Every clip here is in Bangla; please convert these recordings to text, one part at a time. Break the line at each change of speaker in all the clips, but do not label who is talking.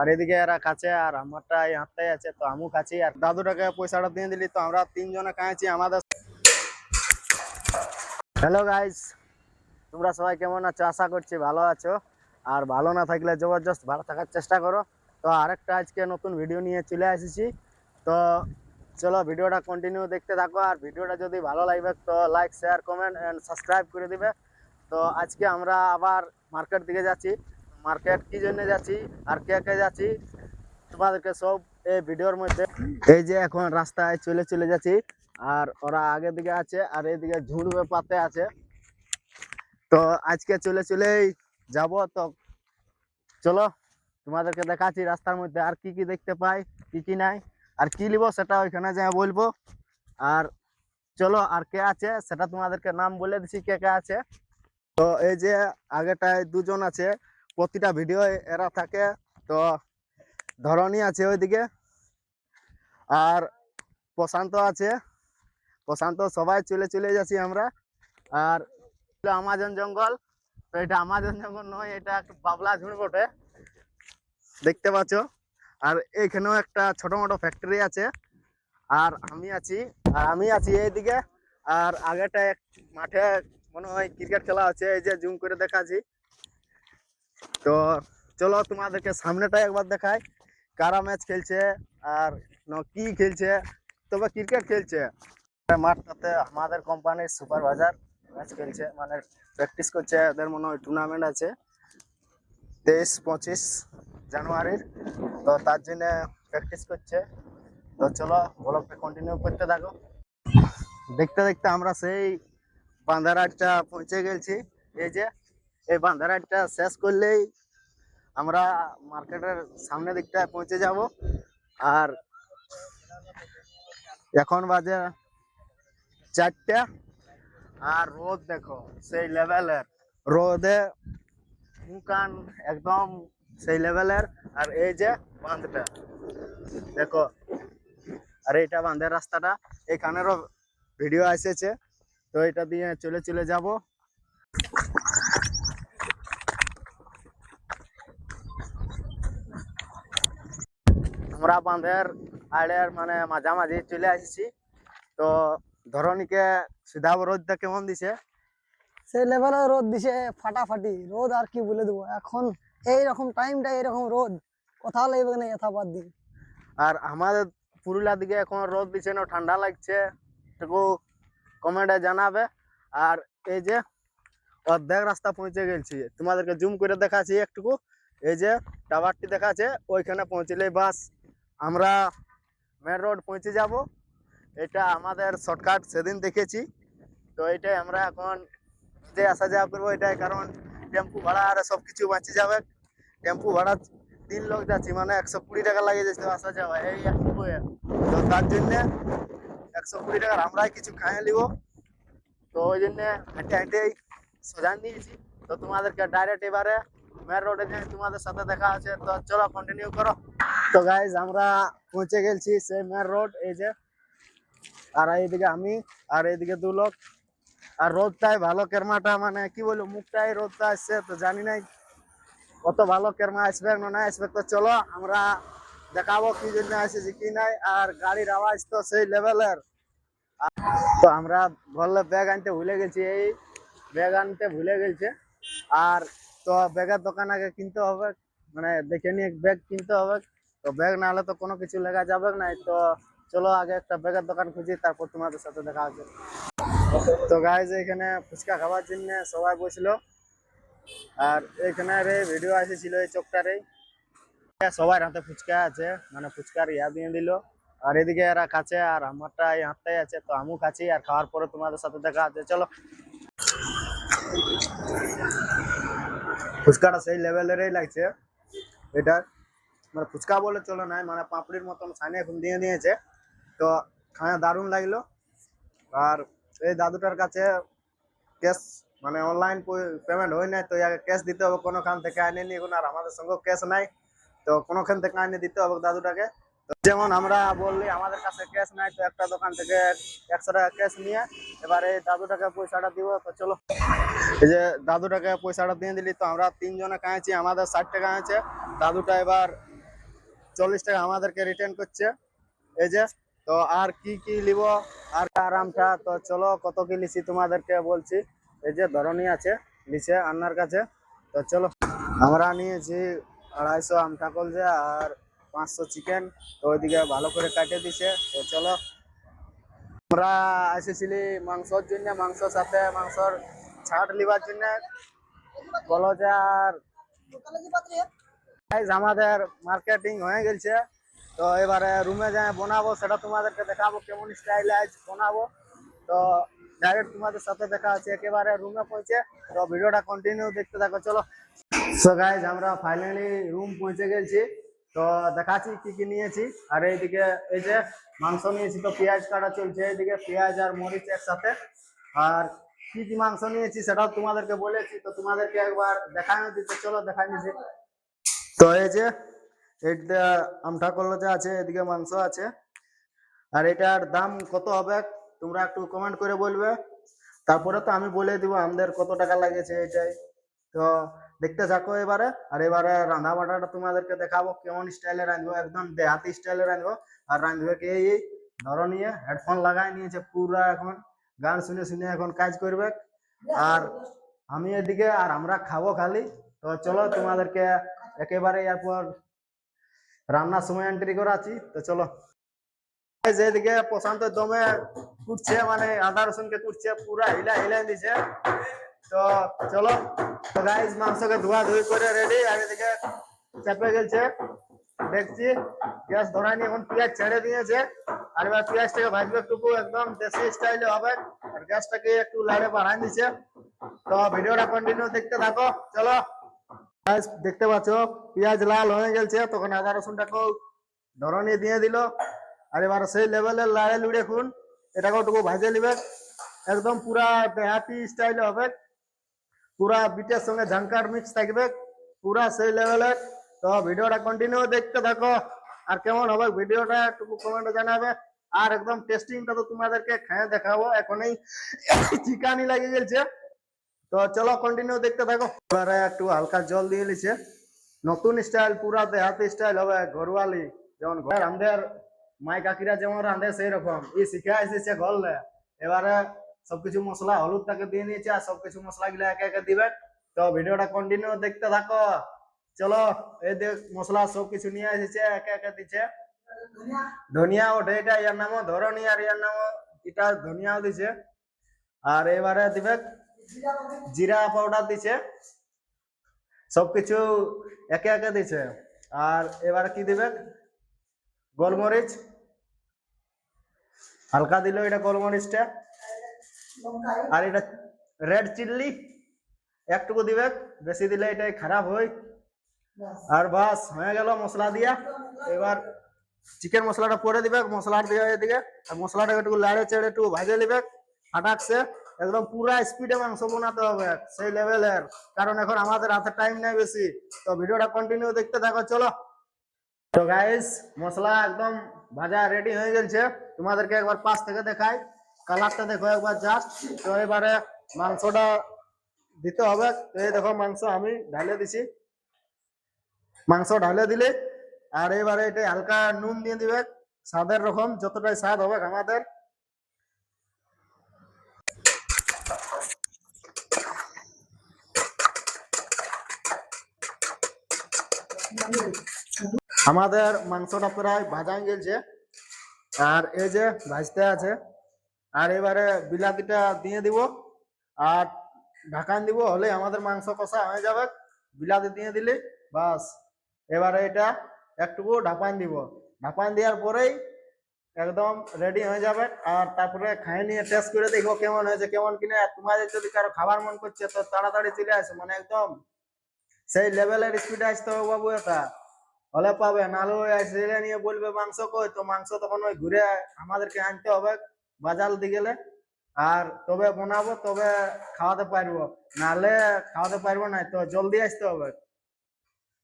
আর এদিকে এরা কাছে আর আমারটা এই হাতটাই আছে, তো আমু খাচ্ছি। আর দাদুটাকে পয়সাটা দিয়ে দিলি, তো আমরা তিনজনে খাইছি আমাদের। হ্যালো গাইস তোমরা সবাই কেমন আছো? আশা করছি ভালো আছো। আর ভালো না থাকলে জবরদস্ত ভালো থাকার চেষ্টা করো। তো আরেকটা আজকে নতুন ভিডিও নিয়ে চলে এসেছি তো চলো ভিডিওটা কন্টিনিউ দেখতে থাকো। আর ভিডিওটা যদি ভালো লাগবে তো like share comment and subscribe করে দিবে। তো আজকে আমরা আবার মার্কেট দিকে যাচ্ছি। মার্কেট কি জন্য যাচ্ছি, আর কে কে যাচ্ছি, তোমাদেরকে সব এই ভিডিওর মধ্যে। এই যে এখন রাস্তায় চলে চলে যাচ্ছি, আর ওরা আগের দিকে আছে, আর এইদিকে ঝুড়বে পাতে আছে। তো আজকে চলে চলেই যাব, তো চলো তোমাদেরকে দেখাচ্ছি রাস্তার মধ্যে, আর কি কি দেখতে পাই, কি কি নাই, আর কি নিব সেটা ওইখানে যা বলব। আর চলো, আর কে আছে সেটা তোমাদেরকে নাম বলে দিছি, কে কে আছে। তো এই যে আগেটায় দুজন আছে প্রতিটা ভিডিও এরা থাকে। তো ধরনী আছে ওইদিকে। আর প্রশান্ত আছে। প্রশান্ত সবাই চলে চলে যাচ্ছি আমরা। আর আমাজন জঙ্গল। তো এটা আমাজন জঙ্গল নয়, এটা একটা বাবলা ঝুড় বটে। দেখতে পাচ্ছ? আর এখানেও একটা ছোট মোটো ফ্যাক্টরি আছে। আর আমি আছি, আর আমি আছি এইদিকে। আর আগেটা এক মাঠে মনে হয় ক্রিকেট খেলা আছে এই যে জুম করে দেখাচ্ছি। তো চলো তোমাদেরকে সামনেটা একবার দেখাই। কারা ম্যাচ খেলছে আর কি খেলছে। তবে ক্রিকেট খেলছে। মাঠটাতে আমাদের কোম্পানির সুপারভাইজার ম্যাচ খেলছে মানে প্র্যাকটিস করছে। এদের মনে হয় টুর্নামেন্ট আছে তেইশ, পঁচিশ জানুয়ারির। তো তার জন্য প্র্যাকটিস করছে। তো চলো ব্লগটা কন্টিনিউ করতে থাকো। দেখতে দেখতে আমরা সেই বান্ধারাটটা পৌঁছে গেছি। এই যে এই বান্ধারাটটা শেষ করলেই আমরা মার্কেটের সামনে দিকটায় পৌঁছে যাব। আর এখন বাজে চারটে। আর রোদ দেখো, সেই লেভেলের। রোদে মুখান একদম সেই লেভেলের। আর এই যে বাঁধটা, দেখো, আর এইটা বাঁধের রাস্তাটা। এখানেরও ভিডিও এসেছে, তো এটা দিয়ে চলে চলে যাব। আমরা বাঁধের আড়ের মানে মাঝামাঝি চলে আসছি। তো ধরনীকে সিধা রোদটা কেমন দিছে?
সেই লেভেলে রোদ দিছে ফাটাফাটি। রোদ আর কি বলে দেবো? এখন এইরকম টাইমটা এরকম রোদ কোথাও লাগবে না যথাপাত দিন
আর আমাদের পুরুলিয়ার দিকে এখন রোদ দিচ্ছে না ঠান্ডা লাগছে একটু কমেন্টে জানাবে। আর এই যে অর্ধেক রাস্তা পৌঁছে গেছি তোমাদেরকে জুম করে দেখাচ্ছি একটুকু। এই যে টাওয়ারটি দেখাচ্ছে ওইখানে পৌঁছলে বাস। আমরা মেন রোড পৌঁছে যাব। এটা আমাদের শর্টকাট সেদিন দেখেছি। তো এটাই আমরা এখন যে আসা যাওয়া করব, এটাই কারণ টেম্পু ভাড়া আর সব কিছু বাঁচে যাবে। টেম্পু ভাড়া তিন লোক যাচ্ছি মানে একশো কুড়ি টাকা লাগে যাচ্ছে আসা যাওয়া। এই তো তার জন্যে একশো কুড়ি টাকার আমরাই কিছু খাইয়ে নিব। তো ওই জন্যে হেঁটে হেঁটেই সোজা নিয়েছি। তো তোমাদেরকে ডাইরেক্ট এবারে মেন রোডে যাই তোমাদের সাথে দেখা আছে তো চলো কন্টিনিউ করো। তো গাইজ আমরা পৌঁছে গেছি সেই মেন রোড এই যে। আর এইদিকে আমি, আর এইদিকে দু লোক। আর রোদটাই ভালো কেরমাটা মানে কি বলব, মুখটাই রোদটা আসছে, তো জানি নাই কত ভালো কেরমা আসবে না না আসবে। তো চলো, আমরা দেখাবো কি জন্য আসেছি, কি নাই। আর গাড়ির আওয়াজ তো সেই লেভেলের তো আমরা বললে ব্যাগ আনতে ভুলে গেছি, এই ব্যাগ আনতে ভুলে গেছে। আর তো ব্যাগের দোকান আগে কিনতে হবে মানে দেখে নিয়ে ব্যাগ কিনতে হবে। তো ব্যাগ না হলে তো কোনো কিছু লেগা যাবে না। তো চলো আগে একটা ব্যাগের দোকান খুঁজি, তারপর তোমাদের সাথে দেখা হচ্ছে তো গাইজ এখানে ফুচকা খাওয়ার জন্য সবাই বসল। আর এখানে রে ভিডিও এসেছিল এই চোখটারে। সবার হাতে ফুচকা আছে মানে ফুচকার ইয়া দিয়ে দিল। আর এদিকে এরা কাছে আর আমারটা এই হাতটাই আছে, তো আমু খাচ্ছি। আর খাওয়ার পরে তোমাদের সাথে দেখা আছে চলো। ফুচকাটা সেই লেভেলেরই লাগছে। এটা মানে ফুচকা বলে চলো নাই মানে পাপড়ির মতন সাইনে এখন দিয়ে নিয়েছে। তো খাওয়া দারুণ লাগল। আর এই দাদুটার কাছে ক্যাশ মানে অনলাইন পেমেন্ট হয় নাই, তো ক্যাশ দিতে হবে, কোনোখান থেকে আইনে নিয়ে এখন আর আমাদের সঙ্গে ক্যাশ নাই। তো কোনোখান থেকে আইনে দিতে হবে দাদুটাকে। যেমন আমরা বললি, আমাদের কাছে ক্যাশ নাই, তো একটা দোকান থেকে একশো টাকা ক্যাশ নিয়ে এবার দাদুটাকে পয়সাটা দিব, তো চলো। এই যে দাদুটাকে পয়সাটা দিয়ে দিলি তো আমরা তিনজনে খাইছি আমাদের ষাট টাকা আছে দাদুটা এবার চল্লিশ টাকা আমাদেরকে রিটার্ন করছে। এই যে, তো আর কি কি নিব আর আরামটা, তো চলো কত কি লিছি তোমাদেরকে বলছি। এই যে ধরনী আছে, লিছে আন্নার কাছে। তো চলো, আমরা নিয়েছি আড়াইশো আমটা কলজে আর পাঁচশো চিকেন তো ওইদিকে ভালো করে কাটে দিছে। তো চলো, আমরা এসেছিলি মাংসর জন্য, মাংসর সাথে মাংসর ছাট লিবার জন্য কলজে আর আমাদের মার্কেটিং হয়ে গেছে তো এবারে রুমে যাই বানাবো, সেটা তোমাদেরকে দেখাবো কেমন স্টাইলে আজ বানাবো। তো ডাইরেক্ট তোমাদের সাথে দেখা আছে একেবারে রুমে পৌঁছে। তো ভিডিওটা কন্টিনিউ দেখতে থাকো, চলো। সো গাইজ আমরা ফাইনালি রুম পৌঁছে গেছি। তো দেখাচ্ছি কি কি নিয়েছি। আর এইদিকে এই যে মাংস নিয়েছি, তো পেঁয়াজ কাটা চলছে। এইদিকে পেঁয়াজ আর মরিচ একসাথে। আর কি কি মাংস নিয়েছি সেটাও তোমাদেরকে বলেছি, তো তোমাদেরকে একবার দেখানো দিতে, চলো দেখাই নিছি তো এই যে এটা আমটা কলজা আছে, এদিকে মাংস আছে। আর এটার দাম কত হবে, তোমরা একটু কমেন্ট করে বলবে। তারপরে তো আমি বলে দিব আমাদের কত টাকা লাগেছে এটাই তো দেখতে থাকো এবারে, আর এবারে রান্না বান্নাটা তোমাদেরকে দেখাবো, কেমন স্টাইলে রাঁধবো, একদম দেহাতি স্টাইলে রাঁধবো। আর রাঁধবে কে এই? ধরো নিয়ে হেডফোন লাগাই নিয়েছে, পুরা এখন গান শুনে শুনে এখন কাজ করবে। আর আমি এদিকে আর আমরা খাব খালি। তো চলো তোমাদেরকে একেবারে এরপর রান্নার সময় এন্ট্রি করাচ্ছি তো চলো। এই যে এদিকে প্রশান্ত দমে কুটছে মানে আদা রসুনকে কুটছে পুরা হিলা হিলা দিছে। তো চলো। তো গাইস মাংসকে ধোয়া ধুই করে রেডি আর এদিকে চাপে গেছে। দেখছি গ্যাস ধরানি এখন পেঁয়াজ ছেড়ে দিয়েছে। আর এবার পেঁয়াজটাকে ভাজবে একটু একদম দেশি স্টাইলে হবে। আর গ্যাসটাকে একটু লাইটে বাড়াই দিছে তো ভিডিওটা কন্টিনিউ দেখতে থাকো। চলো। দেখতে পাচ্ছ, পেঁয়াজ লাল হয়ে গেছে। তখন আদা রসুনটাকেও ধরনি দিয়ে দিল। আর এবার সেই লেভেলের লাড়ে লুড়ে খুন। এটাকে একটু ভাজে নিবে। একদম পুরা দেহাতি স্টাইলে হবে। পুরা বিটের সঙ্গে ঝাঙ্কার মিক্স থাকবে। পুরা সেই লেভেলের তো ভিডিওটা কন্টিনিউ দেখতে থাকো। আর কেমন হবে? ভিডিওটা একটু কমেন্টে জানাবে। আর একদম টেস্টিংটা তো তোমাদেরকে খেয়ে দেখাবো। এখনই চিকানি লাগে গেছে তো চলো কন্টিনিউ দেখতে থাকো। এবারে একটু হালকা জল দিয়ে নিছে নতুন স্টাইল পুরা দেহাতি স্টাইল হবে ঘরোয়ালি। যেমন ঘর আমাদের মাই কাকিরা যেমন রাঁধে সেই রকম ই শিখে এসেছে ঘরলে। এবারে সবকিছু মশলা হলুদ তাকে দিয়ে নিয়েছে আর সবকিছু মশলা গুলো একে একে দিবে। তো ভিডিওটা কন্টিনিউ দেখতে থাকো। চলো, এই দেখ, মশলা সব কিছু নিয়ে এসেছে, একে একে দিচ্ছে ধনিয়া ওঠে, এটা ইয়ার নামও ধরনি আর ইয়ার নামও এটা ধনিয়াও দিছে। আর এবারে দিবে জিরা পাউডার দিছে। সবকিছু একে একে দিছে। আর এবার কি দিবে? গোলমরিচ। হালকা দিল এটা গোলমরিচটা। আর এটা রেড চিল্লি একটুকু দিবে, বেশি দিলে এটাই খারাপ হয়। আর বাস, হয়ে গেল মশলা দিয়া। এবার চিকেন মশলাটা পরে দিবে, মশলা দিয়ে এদিকে। আর মশলাটা একটু লাড়ে চেড়ে একটু ভাজে নিবে। ফাটাকছে। একদম পুরা স্পিডে মাংস বানাতে হবে, সেই লেভেলের কারণ এখন আমাদের হাতে টাইম নেই বেশি। তো ভিডিওটা কন্টিনিউ দেখতে থাকো, চলো। তো গাইস মশলা একদম ভাজা রেডি হয়ে গেছে। তোমাদেরকে একবার পাশ থেকে দেখাই। কালারটা দেখো একবার জাস্ট তো এবারে মাংসটা দিতে হবে। তো এই দেখো মাংস আমি ঢালে দিছি। মাংস ঢালে দিলে, আর এবারে এটা হালকা নুন দিয়ে দিবে। স্বাদের রকম, যতটাই স্বাদ হবে আমাদের। আমাদের মাংসটা প্রায় ভাজা হয়ে গেছে। আর এই যে ভাজতে আছে, আর এবারে বিলাতিটা দিয়ে দিব। আর ঢাকান দিব হলে আমাদের মাংস কষা হয়ে যাবে। বিলাতি দিয়ে দিলে, বাস। এবারে এটা একটুকু ঢাপান দিব। ঢাপান দেওয়ার পরেই একদম রেডি হয়ে যাবে আর তারপরে খাই নিয়ে টেস্ট করে দেখব কেমন হয়েছে, কেমন কিনা। আর তোমাদের যদি কারও খাবার মন করছে তো তাড়াতাড়ি চলে আসে মানে একদম সেই লেভেলের স্পিডে আসতে হবে বাবু এটা। হলে পাবে, নাহলে ওই আসলে নিয়ে বলবে মাংস কই? তো মাংস তখন ওই ঘুরে আমাদেরকে আনতে হবে বাজার দিয়ে গেলে। আর তবে বানাবো, তবে খাওয়াতে পারব। নাহলে খাওয়াতে পারব না, তো জলদি আসতে হবে।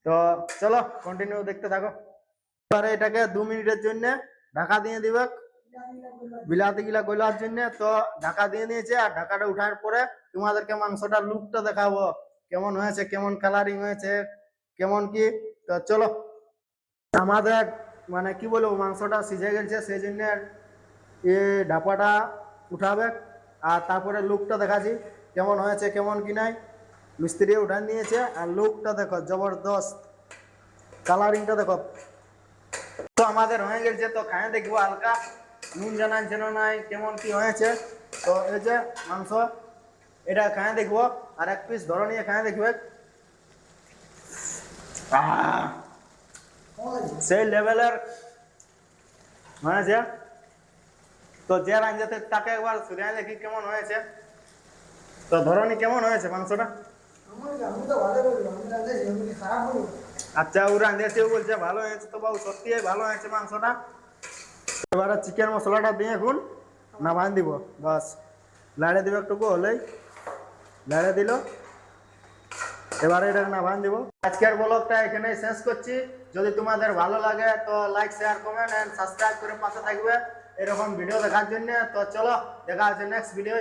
তো চলো কন্টিনিউ দেখতে থাকো। এবারে এটাকে দু মিনিটের জন্য ঢাকা দিয়ে দিবে। বিলাতি গিলা গলার জন্য তো ঢাকা দিয়ে দিয়েছে। আর ঢাকাটা উঠার পরে তোমাদেরকে মাংসটার লুকটা দেখাবো। কেমন হয়েছে, কেমন কালারিং হয়েছে, কেমন কি? তো চলো। আমাদের মানে কি বলব, মাংসটা সিজে গেছে, সেই জন্য এ ডাপাটা উঠাবে। আর তারপরে লুকটা দেখাচ্ছি। কেমন হয়েছে, কেমন কি নাই। মিস্ত্রি উঠান নিয়েছে আর লুকটা দেখো জবরদস্ত। কালারিংটা দেখো। তো আমাদের হয়ে গেছে, তো খায় দেখব হালকা। নুন জানান যেন নাই কেমন কি হয়েছে। তো এই যে মাংস, এটা খায় দেখব। আর এক পিস ধরো নিয়ে খায় দেখবে। সেই লেভেলের হয়েছে। তো যে রাঞ্জাতে তাকে একবার সুরিয়া দেখি কেমন হয়েছে। তো ধরনি কেমন হয়েছে মাংসটা। আচ্ছা ও রাঁধেছেও বলছে, ভালো হয়েছে তো বাবু, সত্যি ভালো হয়েছে মাংসটা। এবারে চিকেন মশলাটা দিয়ে এখন নামান দিব, বাস। লাড়ে দিব একটুকু হলেই। লাড়ে দিল। এবারে এটা নামান দিব। আজকের ব্লগটা এখানেই শেষ করছি। যদি তোমাদের ভালো লাগে, তো like share comment and subscribe করে পাশে থাকবে। এরকম ভিডিও দেখার জন্য, তো চলো, দেখা হচ্ছে নেক্সট ভিডিও